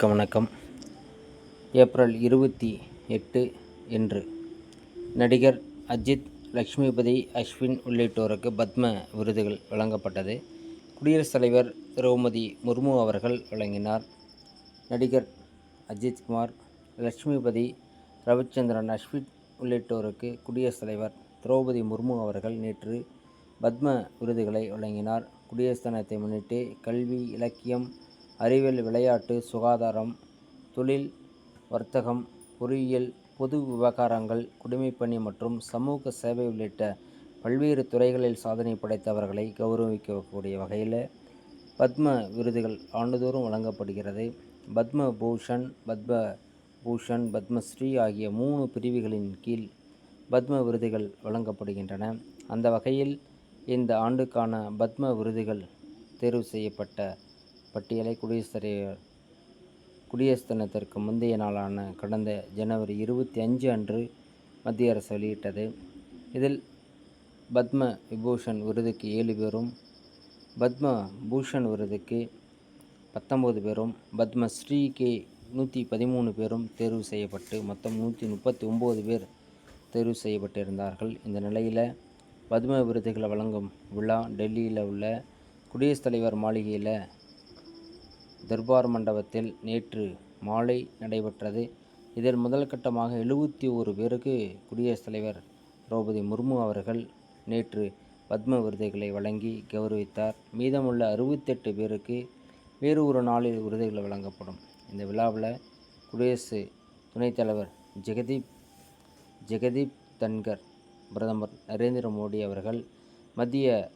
வணக்கம் வணக்கம். ஏப்ரல் இருபத்தி எட்டு என்று. நடிகர் அஜித் லக்ஷ்மிபதி அஸ்வின் உள்ளிட்டோருக்கு பத்ம விருதுகள் வழங்கப்பட்டது. குடியரசுத் தலைவர் திரௌபதி முர்மு அவர்கள் வழங்கினார். நடிகர் அஜித்குமார் லக்ஷ்மிபதி ரவிச்சந்திரன் அஸ்வின் உள்ளிட்டோருக்கு குடியரசுத் தலைவர் திரௌபதி முர்மு அவர்கள் நேற்று பத்ம விருதுகளை வழங்கினார். குடியரசு தினத்தை முன்னிட்டு கல்வி இலக்கியம் அறிவியல் விளையாட்டு சுகாதாரம் தொழில் வர்த்தகம் பொறியியல் பொது விவகாரங்கள் குடிமைப்பணி மற்றும் சமூக சேவை உள்ளிட்ட பல்வேறு துறைகளில் சாதனை படைத்தவர்களை கௌரவிக்கக்கூடிய வகையில் பத்ம விருதுகள் ஆண்டுதோறும் வழங்கப்படுகிறது. பத்ம பூஷன் பத்ம பூஷன் பத்மஸ்ரீ ஆகிய மூணு பிரிவுகளின் கீழ் பத்ம விருதுகள் வழங்கப்படுகின்றன. அந்த வகையில் இந்த ஆண்டுக்கான பத்ம விருதுகள் தேர்வு செய்யப்பட்ட பட்டியலை குடியரசு தலைவர் குடியரசு தினத்திற்கு முந்தைய நாளான கடந்த ஜனவரி இருபத்தி அஞ்சு அன்று மத்திய அரசு வெளியிட்டது. இதில் பத்ம விபூஷன் விருதுக்கு ஏழு பேரும் பத்ம பூஷன் விருதுக்கு பத்தொம்போது பேரும் பத்மஸ்ரீக்கு நூற்றி பதிமூணு பேரும் தேர்வு செய்யப்பட்டு மொத்தம் நூற்றி முப்பத்தி ஒம்பது பேர் தேர்வு செய்யப்பட்டிருந்தார்கள். இந்த நிலையில் பத்ம விருதுகளை வழங்கும் விழா டெல்லியில் உள்ள குடியரசுத் தலைவர் மாளிகையில் தர்பார் மண்டபத்தில் நேற்று மாலை நடைபெற்றது. இதில் முதல் கட்டமாக எழுபத்தி ஒரு பேருக்கு குடியரசுத் தலைவர் திரௌபதி முர்மு அவர்கள் நேற்று பத்ம விருதுகளை வழங்கி கௌரவித்தார். மீதமுள்ள அறுபத்தெட்டு பேருக்கு வேறு ஒரு நாளில் விருதுகள் வழங்கப்படும். இந்த விழாவில் குடியரசு துணைத் தலைவர் ஜெகதீப் ஜெகதீப் தன்கர் பிரதமர் நரேந்திர மோடி அவர்கள் மத்திய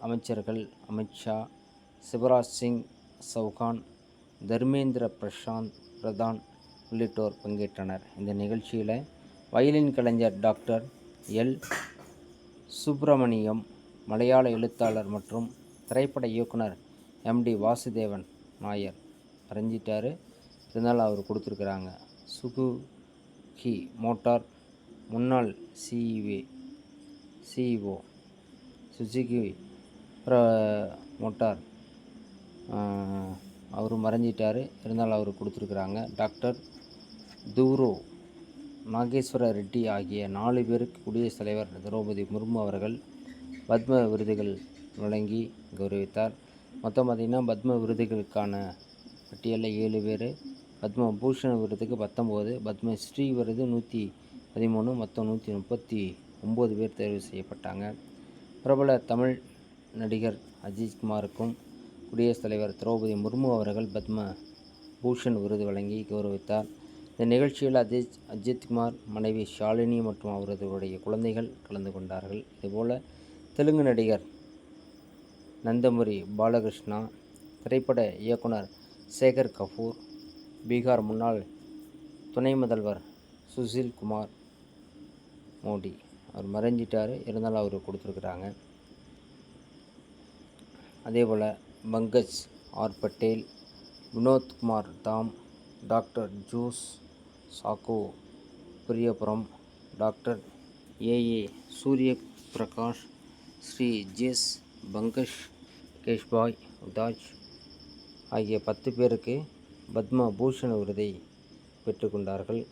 அமைச்சர்கள் அமித்ஷா சிவராஜ் சிங் சௌகான் தர்மேந்திர பிரசாந்த் பிரதான் உள்ளிட்டோர் பங்கேற்றனர். இந்த நிகழ்ச்சியில் வயலின் கலைஞர் டாக்டர் எல். சுப்பிரமணியம் மலையாள எழுத்தாளர் மற்றும் திரைப்பட இயக்குனர் எம்டி வாசுதேவன் நாயர் வரைஞ்சிட்டாரு இருந்தாலும் அவர் கொடுத்துருக்குறாங்க. சுகுகி மோட்டார் முன்னாள் சிஇவி சிஇஓ சுசுகி மோட்டார் அவரும் மறைஞ்சிட்டார். இருந்தாலும் அவர் கொடுத்துருக்குறாங்க. டாக்டர் தூரோ நாகேஸ்வர ரெட்டி ஆகிய நாலு பேருக்கு குடியரசுத் தலைவர் திரௌபதி முர்மு அவர்கள் பத்ம விருதுகள் வழங்கி கௌரவித்தார். மொத்தம் பார்த்திங்கன்னா பத்ம விருதுகளுக்கான பட்டியலில் ஏழு பேர் பத்ம பூஷண விருதுக்கு பத்தொம்போது பத்ம ஸ்ரீ விருது நூற்றி பதிமூணு மொத்தம் நூற்றி முப்பத்தி ஒம்பது பேர் தேர்வு செய்யப்பட்டாங்க. பிரபல தமிழ் நடிகர் அஜித்குமாருக்கும் குடியரசுத் தலைவர் திரௌபதி முர்மு அவர்கள் பத்ம பூஷன் விருது வழங்கி கௌரவித்தார். இந்த நிகழ்ச்சியில் அஜித் அஜித்குமார் மனைவி ஷாலினி மற்றும் அவரதுடைய குழந்தைகள் கலந்து கொண்டார்கள். இதுபோல் தெலுங்கு நடிகர் நந்தமுரி பாலகிருஷ்ணா திரைப்பட இயக்குனர் சேகர் கபூர் பீகார் முன்னாள் துணை முதல்வர் சுசில் குமார் மோடி. அவர் மறைஞ்சிட்டார். இருந்தாலும் அவர் கொடுத்துருக்குறாங்க. அதே போல் பங்கஜ் ஆர். பட்டேல் வினோத்குமார் தாம் doctor Jose Chacko Priyapuram doctor A A Surya Prakash Shri ஜெஸ் Pankaj கேஷ்பாய் உதாஜ் ஆகிய பத்து பேருக்கு பத்ம பூஷண விருதை பெற்றுக்கொண்டார்கள்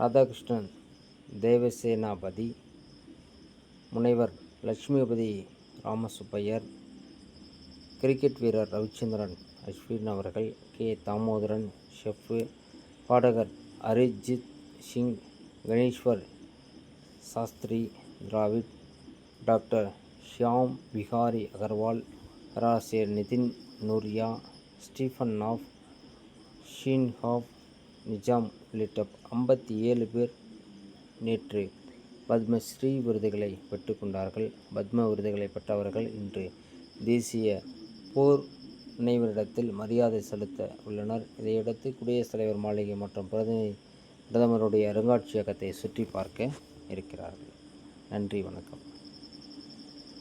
ராதாகிருஷ்ணன் தேவசேனாபதி முனைவர் லட்சுமிபதி ராமசுப்பையர் கிரிக்கெட் வீரர் ரவிச்சந்திரன் அஸ்வின் அவர்கள் கே. தாமோதரன் ஷெஃப்பு பாடகர் அரிஜித் சிங் கணேஸ்வர் சாஸ்திரி திராவிட் டாக்டர் ஷியாம் விகாரி அகர்வால் பேராசிரியர் நிதின் நூரியா ஸ்டீஃபன் நாஃப் ஷீன்ஹாப் நிஜாம் உள்ளிட்ட ஐம்பத்தி ஏழு பேர் நேற்று பத்மஸ்ரீ விருதுகளை பெற்றுக்கொண்டார்கள் பத்ம விருதுகளை பெற்றவர்கள் இன்று தேசிய போர் நினைவிடத்தில் மரியாதை செலுத்த உள்ளனர். இதையடுத்து குடியரசுத் தலைவர் மாளிகை மற்றும் பிரதிநிதி பிரதமருடைய அருங்காட்சியகத்தை சுற்றி பார்க்க இருக்கிறார்கள். நன்றி வணக்கம்.